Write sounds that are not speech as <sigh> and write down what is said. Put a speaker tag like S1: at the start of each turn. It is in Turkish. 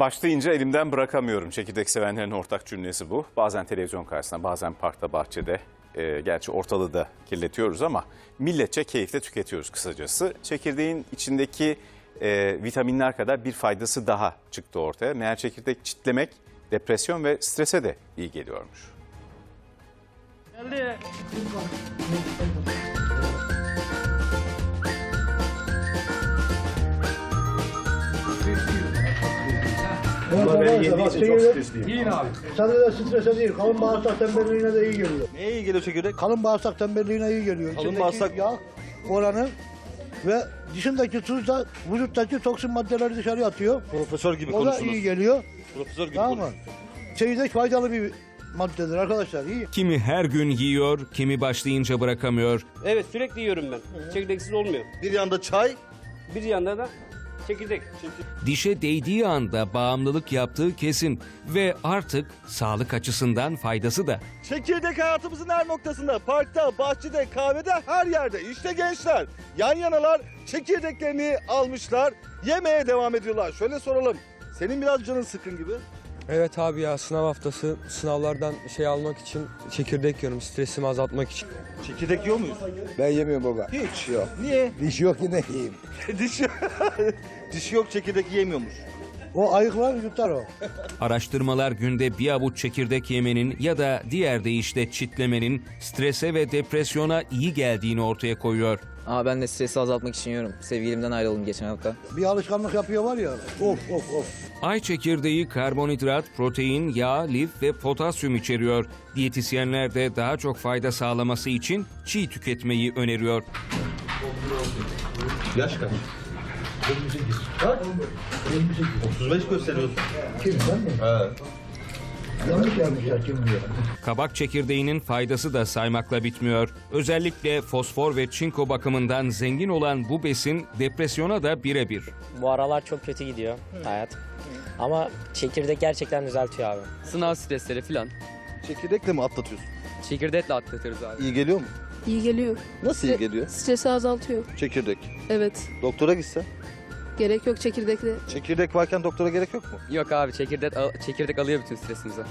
S1: Başlayınca elimden bırakamıyorum. Çekirdek sevenlerin ortak cümlesi bu. Bazen televizyon karşısında, bazen parkta, bahçede. e, gerçi ortalığı da kirletiyoruz ama milletçe keyifle tüketiyoruz kısacası. Çekirdeğin içindeki e, vitaminler kadar bir faydası daha çıktı ortaya. Meğer çekirdek çitlemek depresyon ve strese de iyi geliyormuş.
S2: Geldi.
S3: Ben yediğim için çok stresliyim.
S2: Yiyin abi.
S3: Sadece strese değil, kalın bağırsak tembelliğine de iyi geliyor.
S4: Neye iyi geliyor çekirdek?
S3: Kalın bağırsak tembelliğine iyi geliyor.
S4: Kalın
S3: İçindeki
S4: bağırsak-
S3: yağ oranı ve dışındaki tuz da vücuttaki toksin maddeleri dışarıya atıyor.
S4: Profesör gibi
S3: O da iyi
S4: konuştunuz.
S3: geliyor.
S4: Profesör gibi
S3: Tamam mı?
S4: konuştunuz.
S3: Çekirdek faydalı bir maddedir arkadaşlar. iyi.
S5: Kimi her gün yiyor, kimi başlayınca bırakamıyor.
S6: Evet sürekli yiyorum ben. Çekirdeksiz olmuyor.
S4: Bir yanda çay,
S6: Bir yanda da çekirdek.
S5: Dişe değdiği anda bağımlılık yaptığı kesin ve artık sağlık açısından faydası da.
S4: Çekirdek hayatımızın her noktasında, parkta, bahçede, kahvede, her yerde. İşte gençler yan yanalar çekirdeklerini almışlar, yemeye devam ediyorlar. Şöyle soralım, senin biraz canın sıkın gibi.
S7: Evet abi ya sınav haftası sınavlardan şey almak için çekirdek yiyorum stresimi azaltmak için.
S4: Çekirdek yiyor muyuz?
S8: Ben yemiyorum baba.
S4: Hiç yok. Niye?
S8: Diş yok yine yiyeyim. <laughs>
S4: Diş yok. Diş yok çekirdek yiyemiyormuş.
S3: O ayıklar yutar o.
S5: Araştırmalar günde bir avuç çekirdek yemenin ya da diğer deyişle çitlemenin strese ve depresyona iyi geldiğini ortaya koyuyor.
S9: Ama ben de stresi azaltmak için yiyorum. Sevgilimden ayrıldım geçen hafta.
S3: Bir alışkanlık yapıyor var ya. Of of of.
S5: Ay çekirdeği karbonhidrat, protein, yağ, lif ve potasyum içeriyor. Diyetisyenler de daha çok fayda sağlaması için çiğ tüketmeyi öneriyor.
S4: Yaş kaç? 28. Kaç? 35 gösteriyorsun.
S3: Kim ben mi?
S4: Evet.
S3: Yanlış yapmışlar kim diyor.
S5: Kabak çekirdeğinin faydası da saymakla bitmiyor. Özellikle fosfor ve çinko bakımından zengin olan bu besin depresyona da birebir.
S10: Bu aralar çok kötü gidiyor hayat. Ama çekirdek gerçekten düzeltiyor abi.
S7: Sınav stresleri falan
S4: Çekirdekle mi atlatıyorsun?
S7: çekirdekle atlatırız abi.
S4: İyi geliyor mu?
S11: İyi geliyor.
S4: Nasıl iyi geliyor?
S11: Stresi azaltıyor.
S4: Çekirdek.
S11: Evet.
S4: Doktora gitse.
S11: Gerek yok çekirdekle.
S4: Çekirdek varken doktora gerek yok mu?
S7: Yok abi çekirdek, çekirdek alıyor bütün stresimizi.